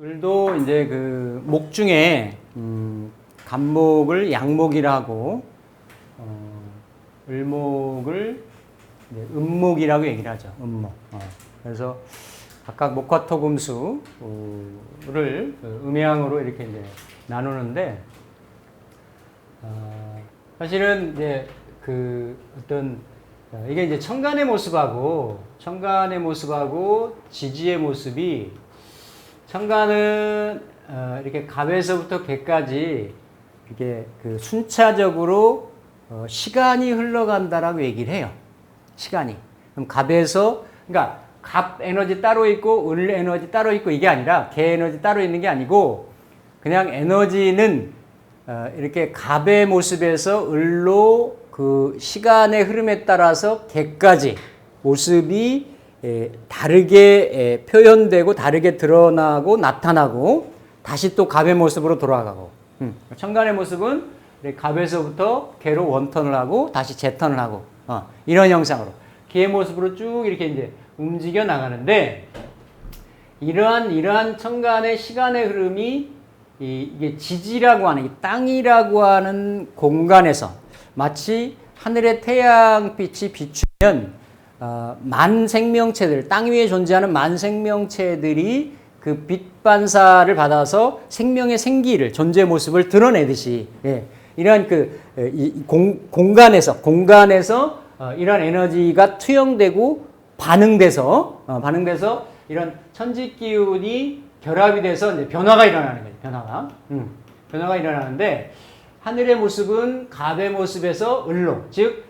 을도 이제 그 목 중에 음, 간목을 양목이라 하고 어, 을목을 이제 음목이라고 얘기를 하죠. 음목. 어. 그래서 각각 목화토금수를 그 음양으로 이렇게 이제 나누는데 어, 사실은 이제 그 어떤 어, 이게 이제 천간의 모습하고 천간의 모습하고 지지의 모습이 천간은 어, 이렇게 갑에서부터 개까지 이렇게 그 순차적으로 어, 시간이 흘러간다라고 얘기를 해요. 시간이. 그럼 갑에서 그러니까 갑 에너지 따로 있고 을 에너지 따로 있고 이게 아니라 개 에너지 따로 있는 게 아니고 그냥 에너지는 어, 이렇게 갑의 모습에서 을로 그 시간의 흐름에 따라서 개까지 모습이 에, 다르게 에, 표현되고 다르게 드러나고 나타나고 다시 또 갑의 모습으로 돌아가고 음. 천간의 모습은 갑에서부터 개로 원턴을 하고 다시 재턴을 하고 어, 이런 형상으로 개의 모습으로 쭉 이렇게 이제 움직여 나가는데 이러한 이러한 천간의 시간의 흐름이 이, 이게 지지라고 하는 이 땅이라고 하는 공간에서 마치 하늘의 태양빛이 비추면 어, 만 생명체들 땅 위에 존재하는 만 생명체들이 그 빛 반사를 받아서 생명의 생기를 존재 모습을 드러내듯이 예, 이러한 그 에, 이, 공, 공간에서 공간에서 어, 이런 에너지가 투영되고 반응돼서 어, 반응돼서 이런 천지 기운이 결합이 돼서 이제 변화가 일어나는 거예요. 변화가 음, 변화가 일어나는데 하늘의 모습은 갑의 모습에서 을로 즉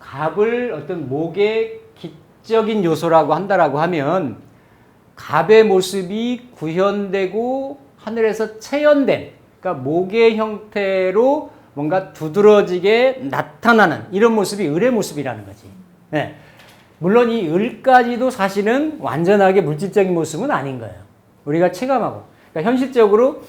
갑을 어떤 목의 기적인 요소라고 한다라고 하면 갑의 모습이 구현되고 하늘에서 체현된 그러니까 목의 형태로 뭔가 두드러지게 나타나는 이런 모습이 을의 모습이라는 거지. 네. 물론 이 을까지도 사실은 완전하게 물질적인 모습은 아닌 거예요. 우리가 체감하고. 그러니까 현실적으로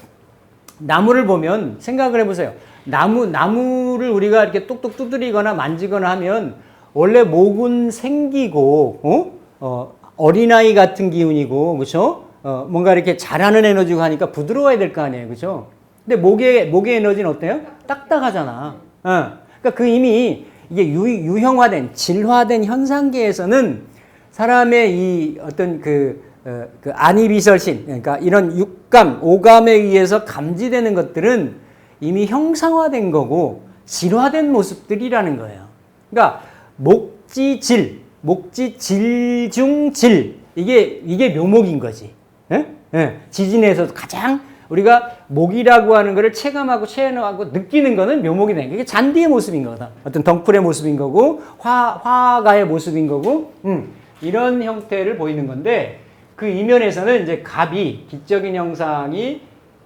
나무를 보면 생각을 해보세요. 나무, 나무를 우리가 이렇게 똑똑 두드리거나 만지거나 하면 원래 목은 생기고, 어? 어, 어린아이 같은 기운이고, 그죠? 어, 뭔가 이렇게 자라는 에너지고 하니까 부드러워야 될 거 아니에요. 그죠? 근데 목의, 목의 에너지는 어때요? 딱딱하잖아. 어. 그러니까 그 이미 이게 유, 유형화된, 질화된 현상계에서는 사람의 이 어떤 그, 어, 그 안이비설신, 그러니까 이런 육감, 오감에 의해서 감지되는 것들은 이미 형상화된 거고 질화된 모습들이라는 거예요. 그러니까 목지질, 목지질중질 이게 이게 묘목인 거지. 예? 예. 지진에서 가장 우리가 목이라고 하는 것을 체감하고 체험하고 느끼는 거는 묘목이 되는 게 잔디의 모습인 거다. 어떤 덩굴의 모습인 거고 화 화가의 모습인 거고 음, 이런 형태를 보이는 건데 그 이면에서는 이제 갑이 기적인 형상이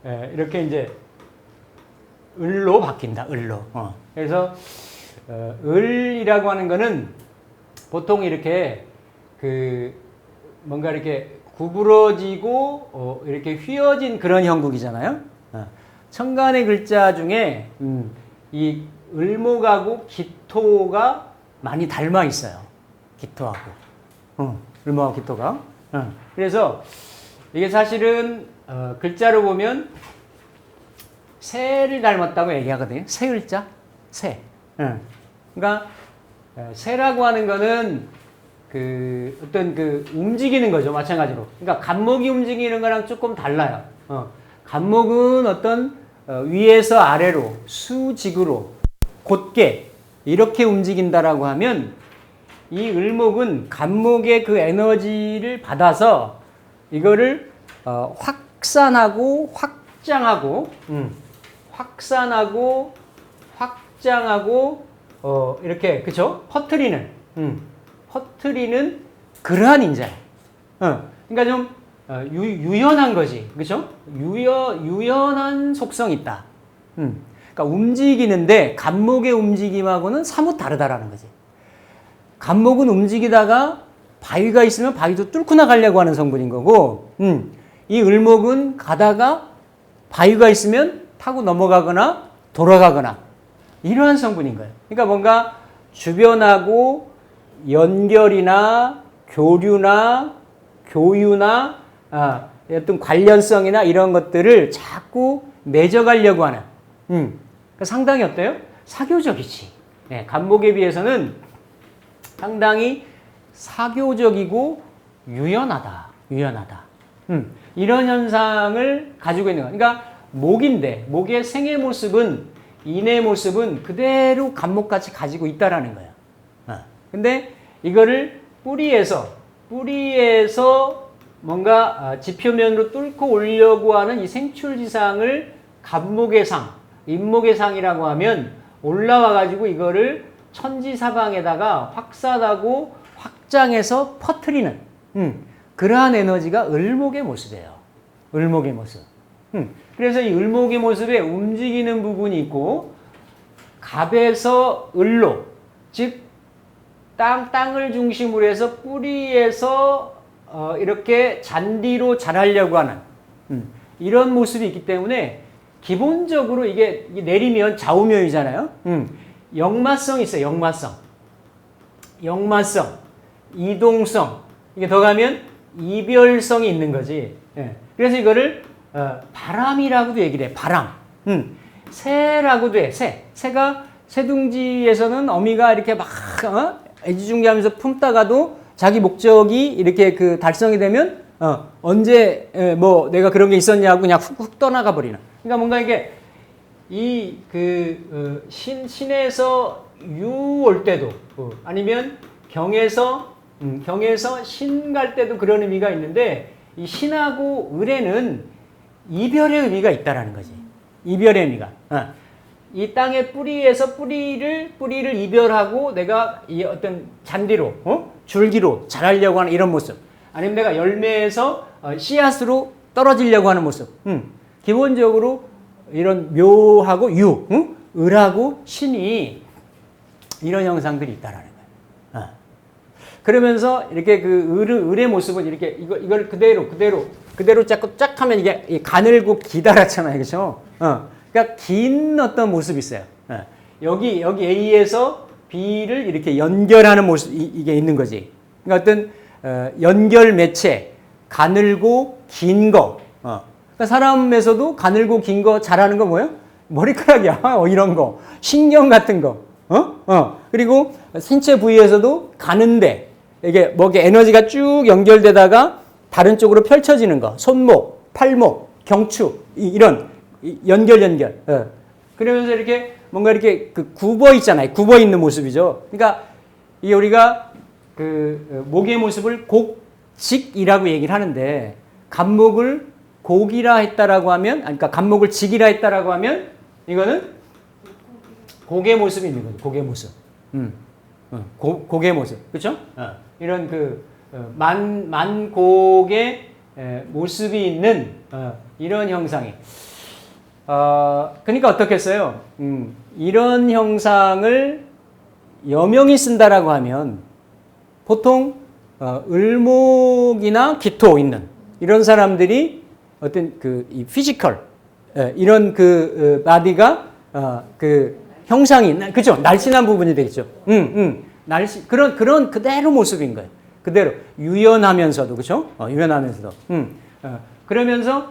에, 이렇게 이제 을로 바뀐다. 을로. 어. 그래서 어, 을이라고 하는 거는 보통 이렇게 그 뭔가 이렇게 구부러지고 어, 이렇게 휘어진 그런 형국이잖아요. 어. 천간의 글자 중에 음, 이 을목하고 기토가 많이 닮아 있어요. 기토하고. 어, 을목하고 기토가. 어. 그래서 이게 사실은 어, 글자로 보면 새를 닮았다고 얘기하거든요. 새 글자, 새. 응. 그러니까 어, 새라고 하는 거는 그 어떤 그 움직이는 거죠. 마찬가지로. 그러니까 간목이 움직이는 거랑 조금 달라요. 어. 간목은 어떤 어, 위에서 아래로 수직으로 곧게 이렇게 움직인다라고 하면 이 을목은 간목의 그 에너지를 받아서 이거를 어, 확산하고 확장하고 음. 확산하고 확장하고 어 이렇게 그죠? 퍼트리는 음, 퍼트리는 그러한 인자. 어, 그러니까 좀 어, 유, 유연한 거지, 그죠? 유연 유연한 속성이 있다. 음, 그러니까 움직이는데 간목의 움직임하고는 사뭇 다르다라는 거지. 간목은 움직이다가 바위가 있으면 바위도 뚫고 나가려고 하는 성분인 거고, 음, 이 을목은 가다가 바위가 있으면 타고 넘어가거나 돌아가거나 이러한 성분인 거예요. 그러니까 뭔가 주변하고 연결이나 교류나 교유나 아, 어떤 관련성이나 이런 것들을 자꾸 맺어가려고 하는. 음, 그러니까 상당히 어때요? 사교적이지. 네, 간목에 비해서는 상당히 사교적이고 유연하다. 유연하다. 음, 이런 현상을 가지고 있는 거예요. 그러니까 목인데 목의 생의 모습은 인의 모습은 그대로 간목같이 가지고 있다라는 거예요. 어. 근데 이거를 뿌리에서 뿌리에서 뭔가 아, 지표면으로 뚫고 오려고 하는 이 생출지상을 간목의 상, 인목의 상이라고 하면 올라와 가지고 이거를 천지 사방에다가 확산하고 확장해서 퍼트리는 음, 그러한 에너지가 을목의 모습이에요. 을목의 모습. 음, 그래서 이 을목의 모습에 움직이는 부분이 있고 갑에서 을로 즉 땅, 땅을 중심으로 해서 뿌리에서 어, 이렇게 잔디로 자라려고 하는 음, 이런 모습이 있기 때문에 기본적으로 이게 내리면 좌우명이잖아요. 음, 역마성이 있어요. 역마성. 역마성, 이동성. 이게 더 가면 이별성이 있는 거지. 예. 그래서 이거를 어, 바람이라고도 얘기를 해. 바람. 음, 새라고도 해. 새. 새가 새둥지에서는 어미가 이렇게 막 어? 애지중지하면서 품다가도 자기 목적이 이렇게 그 달성이 되면 어, 언제 에, 뭐 내가 그런 게 있었냐고 그냥 훅훅 떠나가 버리는. 그러니까 뭔가 이게 이그 어, 신, 신에서 유 올 때도 어, 아니면 경에서 음, 경에서 신 갈 때도 그런 의미가 있는데 이 신하고 을에는 이별의 의미가 있다라는 거지. 이별의 의미가. 어. 이 땅의 뿌리에서 뿌리를 뿌리를 이별하고 내가 이 어떤 잔디로 어? 줄기로 자라려고 하는 이런 모습. 아니면 내가 열매에서 어, 씨앗으로 떨어지려고 하는 모습. 음. 기본적으로 이런 묘하고 유, 응? 을하고 신이 이런 형상들이 있다라는 거예요. 어. 그러면서 이렇게 그 을, 을의 모습은 이렇게 이거 이걸 그대로 그대로 그대로 자꾸 쫙 하면 이게 가늘고 기다랗잖아요, 그렇죠? 어. 그러니까 긴 어떤 모습이 있어요. 어. 여기 여기 A에서 B를 이렇게 연결하는 모습 이, 게 있는 거지. 그러니까 어떤 어, 연결 매체 가늘고 긴 거. 어. 그러니까 사람에서도 가늘고 긴 거 잘하는 거 뭐예요? 머리카락이야. 어, 이런 거. 신경 같은 거. 어? 어. 그리고 신체 부위에서도 가는데 이게 뭐게 에너지가 쭉 연결되다가 다른 쪽으로 펼쳐지는 거. 손목, 팔목, 경추 이, 런 연결 연결. 어. 그러면서 이렇게 뭔가 이렇게 그 굽어 있잖아요. 굽어 있는 모습이죠. 그러니까 이 우리가 그 어, 목의 모습을 곡직이라고 얘기를 하는데 간목을 곡이라 했다라고 하면 그러니까 간목을 직이라 했다라고 하면 이거는 곡의 모습이 있는 거죠. 곡의 모습. 음. 어, 고, 곡의 모습. 그렇죠? 어. 이런 그 어, 만, 만곡의 에, 모습이 있는 어, 이런 형상이. 어, 그러니까 어떻겠어요? 음, 이런 형상을 여명이 쓴다라고 하면 보통 어, 을목이나 기토 있는 이런 사람들이 어떤 그 이 피지컬 예, 이런 그 어, 바디가 어, 그 형상이 그죠 날씬한 부분이 되겠죠. 음, 음, 날씬 그런 그런 그대로 모습인 거예요. 그대로 유연하면서도 그죠? 어, 유연하면서도. 음, 어, 그러면서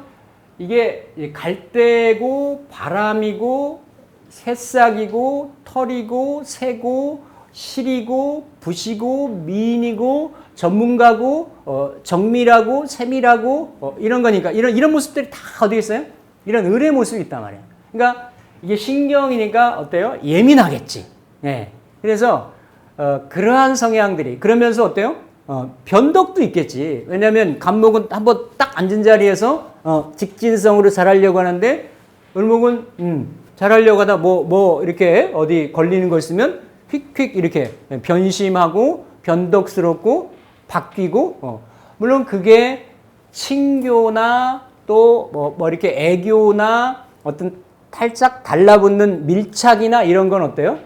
이게 갈대고 바람이고 새싹이고 털이고 새고 실이고 부시고 미인이고 전문가고 어, 정밀하고 세밀하고 어, 이런 거니까 이런 이런 모습들이 다 어디 있어요? 이런 을의 모습이 있단 말이야. 그러니까 이게 신경이니까 어때요? 예민하겠지. 예. 그래서 어, 그러한 성향들이 그러면서 어때요? 어, 변덕도 있겠지. 왜냐하면 간목은 한번 딱 앉은 자리에서 어, 직진성으로 자라려고 하는데 을목은 음, 자라려고 하다 뭐, 뭐 이렇게 어디 걸리는 거 있으면 휙휙 이렇게 변심하고 변덕스럽고 바뀌고 어. 물론 그게 친교나 또뭐 뭐 이렇게 애교나 어떤 살짝 달라붙는 밀착이나 이런 건 어때요?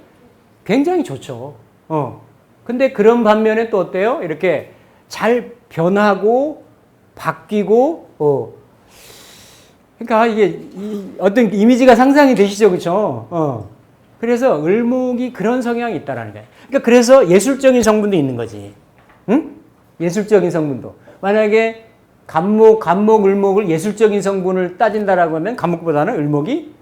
굉장히 좋죠. 어. 근데 그런 반면에 또 어때요? 이렇게 잘 변하고 바뀌고 어. 그러니까 이게 어떤 이미지가 상상이 되시죠, 그렇죠? 어. 그래서 을목이 그런 성향이 있다라는 거예요. 그러니까 그래서 예술적인 성분도 있는 거지. 응? 예술적인 성분도. 만약에 간목, 간목, 을목을 예술적인 성분을 따진다라고 하면 간목보다는 을목이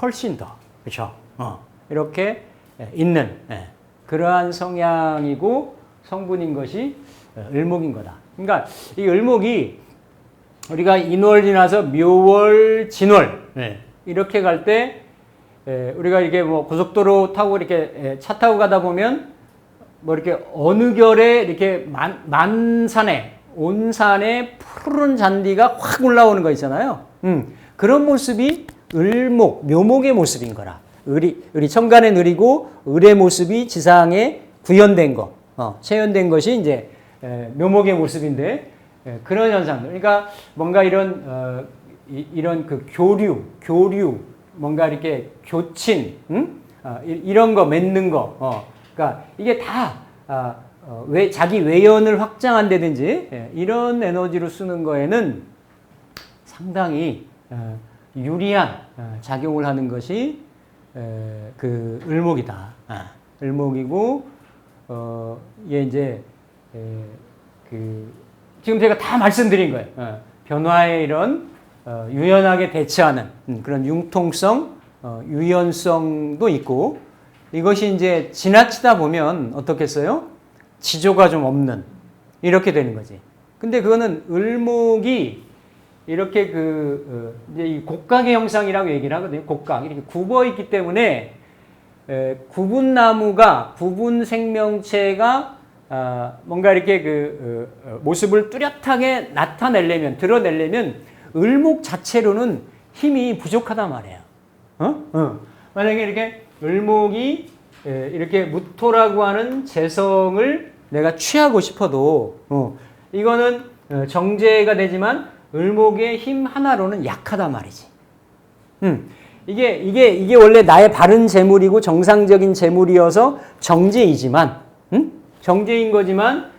훨씬 더 그렇죠. 어, 이렇게 예, 있는 예, 그러한 성향이고 성분인 것이 어, 을목인 거다. 그러니까 이 을목이 우리가 인월 지나서 묘월, 진월 예, 이렇게 갈때 우리가 이게 뭐 고속도로 타고 이렇게 예, 차 타고 가다 보면 뭐 이렇게 어느 결에 이렇게 만, 만산에 온산에 푸른 잔디가 확 올라오는 거 있잖아요. 음, 그런 모습이 을목, 묘목의 모습인 거라. 을이, 을이 천간의 을이고 을의 모습이 지상에 구현된 거, 어, 체현된 것이 이제 에, 묘목의 모습인데 에, 그런 현상들. 그러니까 뭔가 이런 어, 이, 런그 교류, 교류, 뭔가 이렇게 교친, 음? 어, 이, 런 거 맺는 거. 어, 그러니까 이게 다 아, 어, 왜 자기 외연을 확장한다든지 예, 이런 에너지로 쓰는 거에는 상당히 어, 유리한 어, 작용을 하는 것이 에, 그 을목이다. 아, 을목이고 어, 이게 이제 에, 그 지금 제가 다 말씀드린 거예요. 어, 변화에 이런 어, 유연하게 대처하는 음, 그런 융통성, 어, 유연성도 있고 이것이 이제 지나치다 보면 어떻겠어요? 지조가 좀 없는 이렇게 되는 거지. 근데 그거는 을목이 이렇게 그 어, 이제 이 곡각의 형상이라고 얘기를 하거든요. 곡각 이렇게 굽어 있기 때문에 에, 구분 나무가 구분 생명체가 아, 뭔가 이렇게 그 어, 어, 모습을 뚜렷하게 나타내려면 드러내려면 을목 자체로는 힘이 부족하단 말이에요. 어? 어. 만약에 이렇게 을목이 에, 이렇게 무토라고 하는 재성을 내가 취하고 싶어도 어, 이거는 어, 정제가 되지만 을목의 힘 하나로는 약하단 말이지. 음, 이게 이게 이게 원래 나의 바른 재물이고 정상적인 재물이어서 정제이지만, 음? 정제인 거지만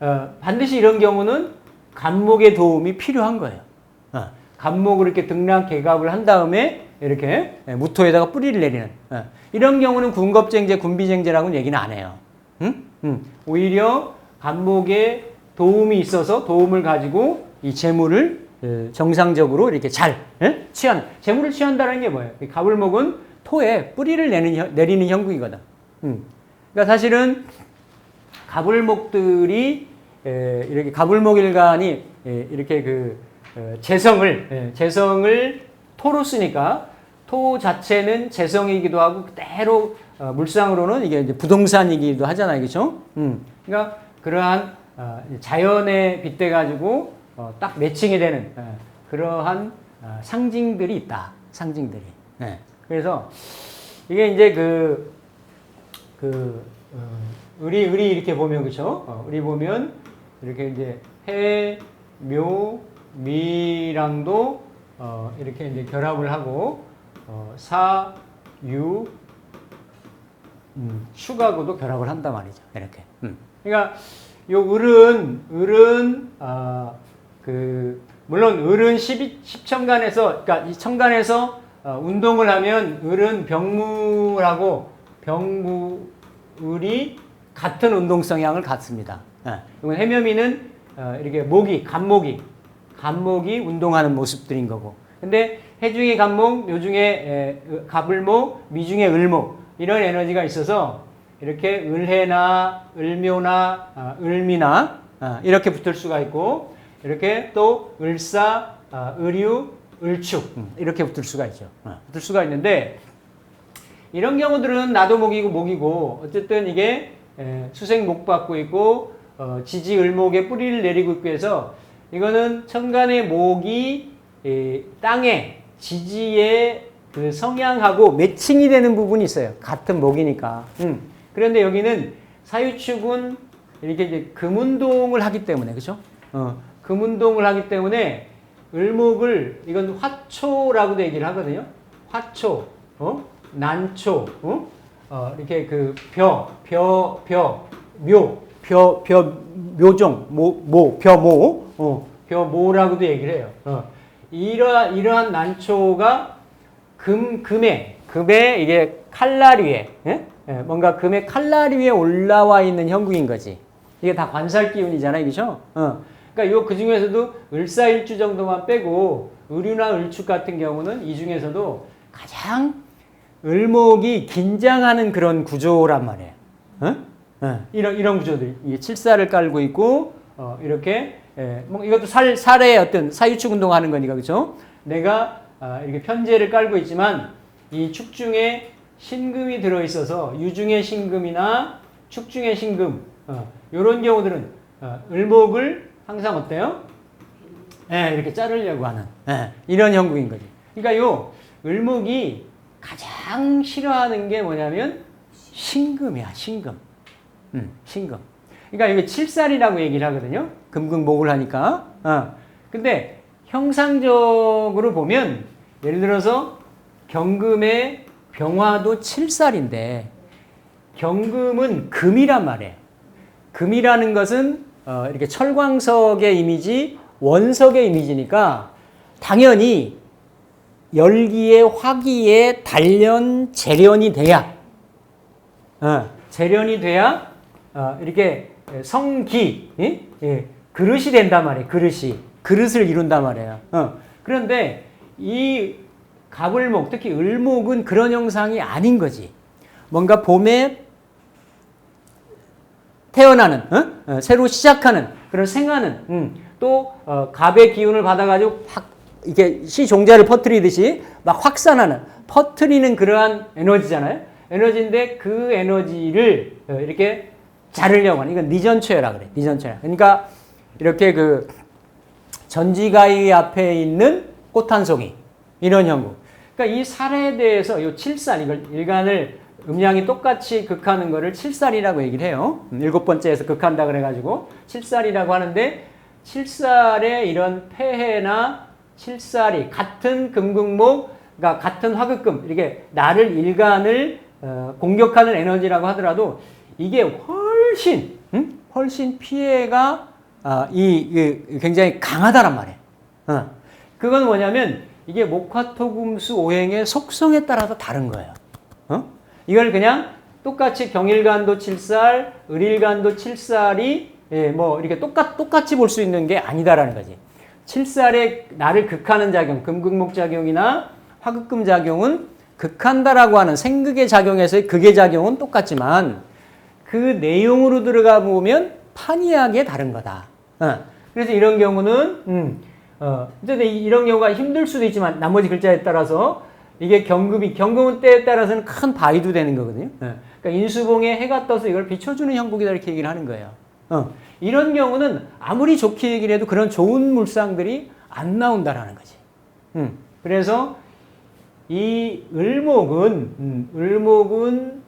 어, 반드시 이런 경우는 간목의 도움이 필요한 거예요. 어, 간목을 이렇게 등량 개갑을 한 다음에 이렇게 무토에다가 뿌리를 내리는 어, 이런 경우는 군겁쟁제, 군비쟁제라고는 얘기는 안 해요. 음? 음, 오히려 간목의 도움이 있어서 도움을 가지고 이 재물을 어, 정상적으로 이렇게 잘 예? 취하는 재물을 취한다는 게 뭐예요? 이 가불목은 토에 뿌리를 내는 형- 내리는 형국이거든. 음. 그러니까 사실은 가불목들이 에, 이렇게 가불목일간이 에, 이렇게 그 어, 재성을 예, 재성을 토로 쓰니까 토 자체는 재성이기도 하고 그대로 어, 물상으로는 이게 부동산이기도 하잖아요, 그렇죠? 음. 그러니까 그러한 어, 자연에 빗대 가지고 어, 딱 매칭이 되는 예, 그러한 어, 상징들이 있다. 상징들이. 예. 그래서 이게 이제 그, 그, 어, 을이, 을이 이렇게 보면, 그쵸? 어, 을이 보면, 이렇게 이제 해, 묘, 미랑도, 어, 이렇게 이제 결합을 하고, 어, 사, 유, 음, 축하고도 결합을 한단 말이죠. 이렇게. 음. 그러니까 요 을은 을은 아, 그 물론 을은 12, 10천간에서 그러니까 이 천간에서 어, 운동을 하면 을은 병무하고 병무을이 같은 운동 성향을 갖습니다. 예. 이건 해묘미는 어, 이렇게 목이 간목이 간목이 운동하는 모습들인 거고. 근데 해중의 에, 으, 가불목, 미중의 을목 이런 에너지가 있어서 이렇게 을해나 을묘나 아, 을미나 아, 이렇게 붙을 수가 있고 이렇게 또 을사, 아, 을유, 을축 음, 이렇게 붙을 수가 있죠. 아, 붙을 수가 있는데 이런 경우들은 나도 목이고 목이고 어쨌든 이게 에, 수생 목 받고 있고 어, 지지 을목에 뿌리를 내리고 있고 해서 이거는 천간의 목이 이 땅에 지지의 그 성향하고 매칭이 되는 부분이 있어요. 같은 목이니까. 음. 그런데 여기는 사유축은 이렇게 금운동을 하기 때문에 그죠? 어, 금운동을 하기 때문에 을목을 이건 화초라고도 얘기를 하거든요. 화초, 어? 난초, 어? 어, 이렇게 그 벼, 벼, 벼, 묘, 벼, 벼, 묘종, 모, 모, 벼모, 어, 벼모라고도 얘기를 해요. 어. 이러, 이러한 난초가 금, 금에, 금에 이게 칼날 위에 예? 예, 뭔가 금의 칼날 위에 올라와 있는 형국인 거지. 이게 다 관살 기운이잖아요, 그죠? 어. 그러니까 요 그 중에서도 을사일주 정도만 빼고 을유나 을축 같은 경우는 이 중에서도 가장 을목이 긴장하는 그런 구조란 말이에요. 어? 어, 이런 이런 구조들, 이 칠사를 깔고 있고 어, 이렇게 예, 뭐 이것도 살 살의 어떤 사유축 운동하는 거니까 그죠? 내가 아, 이렇게 편제를 깔고 있지만 이 축중에 신금이 들어 있어서 유중의 신금이나 축중의 신금 어, 이런 경우들은 어, 을목을 항상 어때요? 예, 이렇게 자르려고 하는 예, 이런 형국인 거지. 그러니까 요 을목이 가장 싫어하는 게 뭐냐면 신금이야, 신금. 음, 신금. 그러니까 이게 칠살이라고 얘기를 하거든요. 금극목을 하니까. 어. 근데 형상적으로 보면 예를 들어서 경금의 병화도 칠살인데 경금은 금이란 말이에요. 금이라는 것은 어, 이렇게 철광석의 이미지, 원석의 이미지니까 당연히 열기에 화기에 단련 재련이 돼야 어, 재련이 돼야 어, 이렇게 성기 예? 예, 그릇이 된단 말이에요. 그릇이 그릇을 이룬단 말이에요. 어, 그런데 이 갑을목 특히 을목은 그런 형상이 아닌 거지. 뭔가 봄에 태어나는 어? 어, 새로 시작하는 그런 생하는 음, 또 어, 갑의 기운을 받아가지고 확 이게 시 종자를 퍼뜨리듯이 막 확산하는 퍼뜨리는 그러한 에너지잖아요. 에너지인데 그 에너지를 어, 이렇게 자르려고 하는 이건 니전초여라 그래. 니전초여. 그러니까 이렇게 그 전지가위 앞에 있는 꽃 한 송이 이런 형국. 그러니까 이 살에 대해서 이 칠살 이걸 일간을 음양이 똑같이 극하는 거를 칠살이라고 얘기를 해요. 음, 일곱 번째에서 극한다 그래가지고 칠살이라고 하는데 칠살의 이런 폐해나 칠살이 같은 금극목, 그러니까 같은 화극금 이렇게 나를 일간을 어, 공격하는 에너지라고 하더라도 이게 훨 씬 음? 훨씬 피해가 아, 이, 이 굉장히 강하다란 말이에요. 어. 그건 뭐냐면 이게 목화토금수 오행의 속성에 따라서 다른 거예요. 어? 이걸 그냥 똑같이 경일간도 칠살, 을일간도 칠살이 예, 뭐 이렇게 똑같 똑같이 볼 수 있는 게 아니다라는 거지. 칠살의 나를 극하는 작용, 금극목 작용이나 화극금 작용은 극한다라고 하는 생극의 작용에서의 극의 작용은 똑같지만 그 내용으로 들어가 보면 판이하게 다른 거다. 어. 그래서 이런 경우는 음, 어, 근데 이런 경우가 힘들 수도 있지만 나머지 글자에 따라서 이게 경금이 경금은 때에 따라서는 큰 바위도 되는 거거든요. 예. 그러니까 인수봉에 해가 떠서 이걸 비춰주는 형국이다 이렇게 얘기를 하는 거예요. 어. 이런 경우는 아무리 좋게 얘기를 해도 그런 좋은 물상들이 안 나온다라는 거지. 음. 그래서 이 을목은 음, 을목은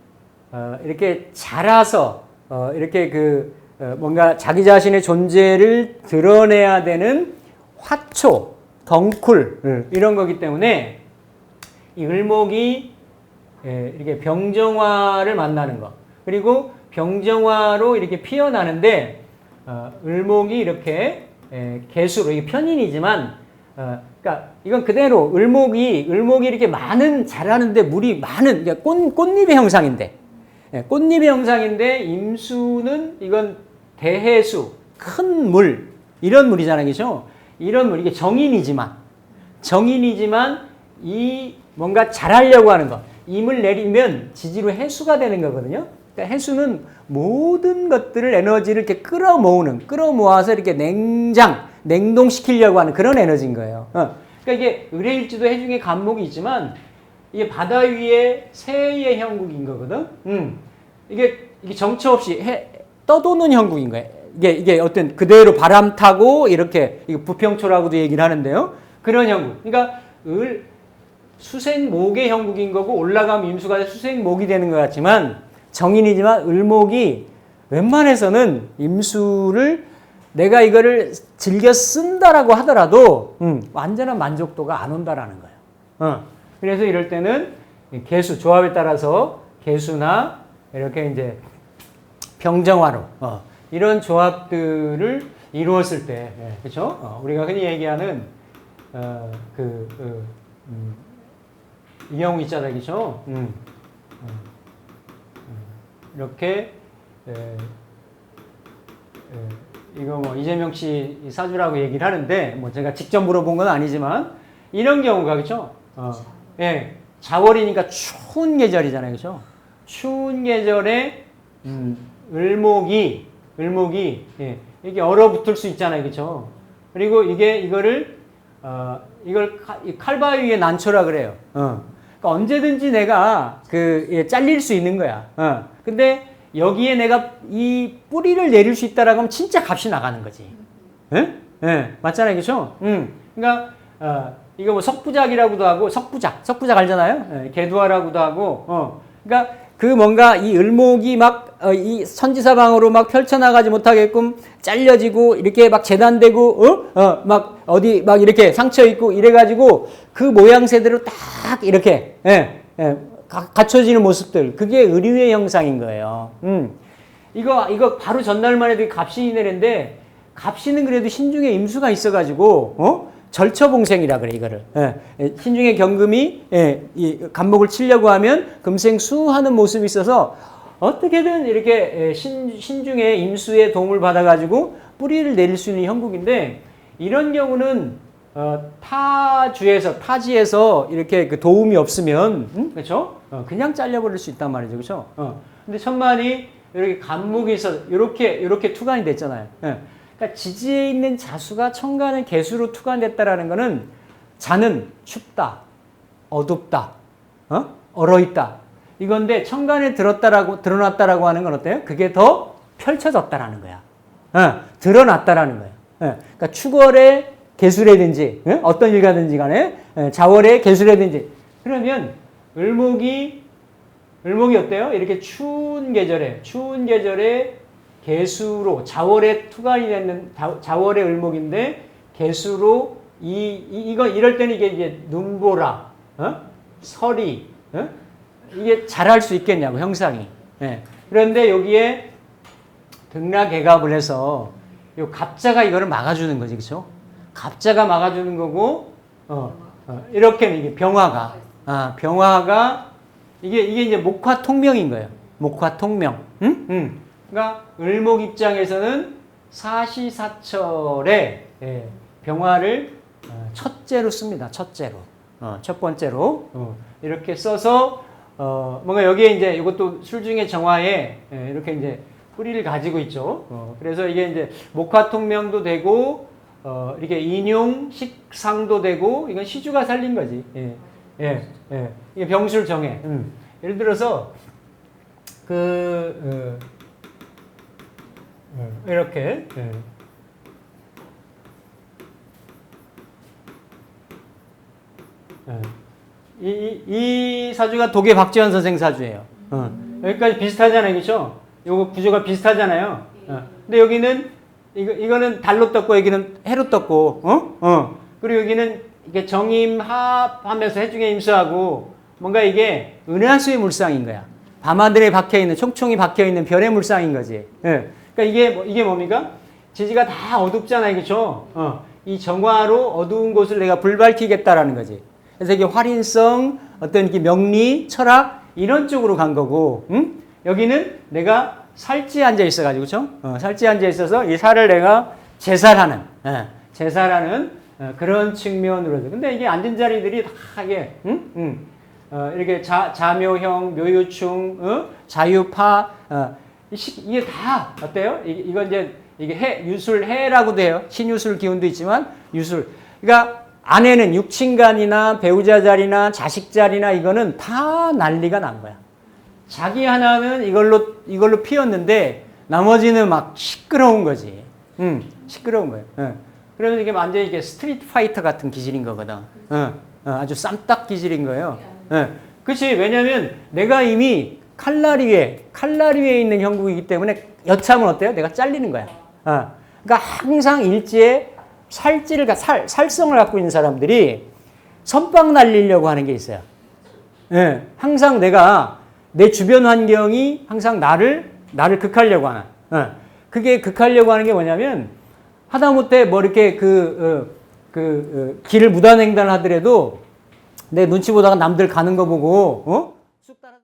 어, 이렇게 자라서 어, 이렇게 그 어, 뭔가 자기 자신의 존재를 드러내야 되는 화초, 덩쿨 음, 이런 거기 때문에 이 을목이 예, 이렇게 병정화를 만나는 거. 그리고 병정화로 이렇게 피어나는데 어, 을목이 이렇게 예, 개수로 이게 편인이지만 어, 그러니까 이건 그대로 을목이 을목이 이렇게 많은 자라는데 물이 많은 그러니까 꽃 꽃잎의 형상인데. 예, 꽃잎의 형상인데 임수는 이건 대해수 큰 물 이런 물이잖아요, 그죠? 이런 물 이게 정인이지만 정인이지만 이 뭔가 잘하려고 하는 거 임을 내리면 지지로 해수가 되는 거거든요. 그러니까 해수는 모든 것들을 에너지를 이렇게 끌어모으는 끌어모아서 이렇게 냉장 냉동시키려고 하는 그런 에너지인 거예요. 어. 그러니까 이게 의뢰일지도 해중의 간목이 있지만 이게 바다 위에 새의 형국인 거거든. 음. 이게 이게 정처 없이 해, 떠도는 형국인 거예요. 이게 이게 어떤 그대로 바람 타고 이렇게 부평초라고도 얘기를 하는데요. 그런 형국. 그러니까 을 수생목의 형국인 거고 올라가면 임수가 수생목이 되는 것 같지만 정인이지만 을목이 웬만해서는 임수를 내가 이거를 즐겨 쓴다라고 하더라도 음, 완전한 만족도가 안 온다라는 거예요. 어. 그래서 이럴 때는 개수 조합에 따라서 개수나 이렇게 이제 병정화로 어, 이런 조합들을 이루었을 때 예, 그렇죠? 어, 우리가 흔히 얘기하는 어, 그, 그 음, 이 경우 있잖아요, 그렇죠? 음, 이렇게 에, 에, 이거 뭐 이재명 씨 사주라고 얘기를 하는데 뭐 제가 직접 물어본 건 아니지만 이런 경우가 그렇죠. 어, 예, 자월이니까 추운 계절이잖아요, 그렇죠? 추운 계절에 음, 을목이 을목이 예, 이게 얼어붙을 수 있잖아요, 그렇죠? 그리고 이게 이거를 어, 이걸 칼, 이 칼바위에 난초라 그래요. 어. 그러니까 언제든지 내가 그 예, 잘릴 수 있는 거야. 어. 근데 여기에 내가 이 뿌리를 내릴 수 있다라고 하면 진짜 값이 나가는 거지. 예? 예, 맞잖아요, 그렇죠? 음. 그러니까 어, 이거 뭐 석부작이라고도 하고 석부작, 석부작 알잖아요. 예, 개두화라고도 하고. 어. 그러니까 그 뭔가 이 을목이 막이 선지사방으로 막 펼쳐나가지 못하게끔 잘려지고 이렇게 막 재단되고 어? 어, 막 어디 막 이렇게 상처 있고 이래가지고 그 모양새대로 딱 이렇게 예, 예, 가- 갖춰지는 모습들 그게 의류의 형상인 거예요. 음. 이거 이거 바로 전날만 해도 갑신이 내는데 갑신은 그래도 신중에 임수가 있어가지고 어? 절처봉생이라 그래 이거를 예, 예, 신중에 경금이 예, 이 간목을 치려고 하면 금생수 하는 모습이 있어서 어떻게든 이렇게 예, 신, 신중에 임수의 도움을 받아가지고 뿌리를 내릴 수 있는 형국인데 이런 경우는 어, 타주에서 타지에서 이렇게 그 도움이 없으면 음? 그렇죠? 어, 그냥 잘려버릴 수 있단 말이죠, 그렇죠? 어. 근데 천만이 이렇게 간목이 있어 이렇게 이렇게 투간이 됐잖아요. 예. 그러니까 지지에 있는 자수가 천간의 개수로 투간됐다라는 거는 자는 춥다, 어둡다, 어? 얼어 있다. 이건데 천간에 들었다라고 드러났다라고 하는 건 어때요? 그게 더 펼쳐졌다라는 거야. 어, 드러났다라는 거야. 예, 그러니까 축월의 개수라든지 예? 어떤 일 가든지 간에 예, 자월의 개수라든지 그러면 을목이 을목이 어때요? 이렇게 추운 계절에 추운 계절에 개수로 자월에 투간이 되는 자- 자월의 을목인데 개수로 이, 이 이거 이럴 때는 이게 이제 눈보라, 어? 설이 어? 이게 잘할 수 있겠냐고 형상이. 예. 그런데 여기에 등락개갑을 해서 요 갑자가 이거를 막아주는 거지, 그렇죠? 갑자가 막아주는 거고, 어, 어, 이렇게 이게 병화가, 아, 병화가 이게 이게 이제 목화 통명인 거예요. 목화 통명. 응? 응. 그러니까 을목 입장에서는 사시사철에 예, 병화를 어, 첫째로 씁니다. 첫째로. 어, 첫 번째로 어, 이렇게 써서 어, 뭔가 여기에 이제 이것도 술중의 정화에 예, 이렇게 이제 뿌리를 가지고 있죠. 어, 그래서 이게 이제 목화통명도 되고 어, 이렇게 인용 식상도 되고 이건 시주가 살린 거지. 예, 예, 예. 이게 병술 정해. 음. 예를 들어서 그 어, 어, 이렇게 예. 예. 이, 이, 이 사주가 독일 박지원 선생 사주예요. 어. 여기까지 비슷하잖아요, 그렇죠? 요거 구조가 비슷하잖아요. 어. 근데 여기는 이거 이거는 달로 떴고 여기는 해로 떴고, 어? 어. 그리고 여기는 이게 정임합하면서 해중에 임수하고 뭔가 이게 은하수의 물상인 거야. 밤하늘에 박혀 있는 총총이 박혀 있는 별의 물상인 거지. 예. 그러니까 이게 뭐, 이게 뭡니까? 지지가 다 어둡잖아요, 그렇죠? 어. 이 정화로 어두운 곳을 내가 불밝히겠다라는 거지. 그래서 이게 활인성, 어떤 이렇게 명리, 철학 이런 쪽으로 간 거고, 응? 여기는 내가 살찌 앉아 있어가지고, 그렇죠? 어, 살찌 앉아 있어서 이 살을 내가 제살하는, 예, 제살하는 어, 그런 측면으로. 근데 이게 앉은 자리들이 다 이게, 응? 응. 어, 이렇게 자, 자묘형, 묘유충, 어? 자유파, 어, 이게 다 어때요? 이, 이건 이제 이게 해, 유술 해라고도 해요. 신유술 기운도 있지만 유술. 그러니까 아내는 육친간이나 배우자 자리나 자식 자리나 이거는 다 난리가 난 거야. 자기 하나는 이걸로 이걸로 피었는데 나머지는 막 시끄러운 거지. 응, 시끄러운 거예요. 응. 그러면 이게 완전히 이게 스트리트 파이터 같은 기질인 거거든. 응, 어, 아주 쌈딱 기질인 거예요. 응. 그렇지. 왜냐면 내가 이미 칼날 위에 칼날 위에 있는 형국이기 때문에 여차하면 어때요? 내가 잘리는 거야. 어. 그러니까 항상 일지에 살찌를 가- 살 살성을 갖고 있는 사람들이 선빵 날리려고 하는 게 있어요. 예, 항상 내가 내 주변 환경이 항상 나를 나를 극하려고 하는. 예, 그게 극하려고 하는 게 뭐냐면 하다못해 뭐 이렇게 그, 어, 그 어, 길을 무단횡단을 하더라도 내 눈치 보다가 남들 가는 거 보고 어?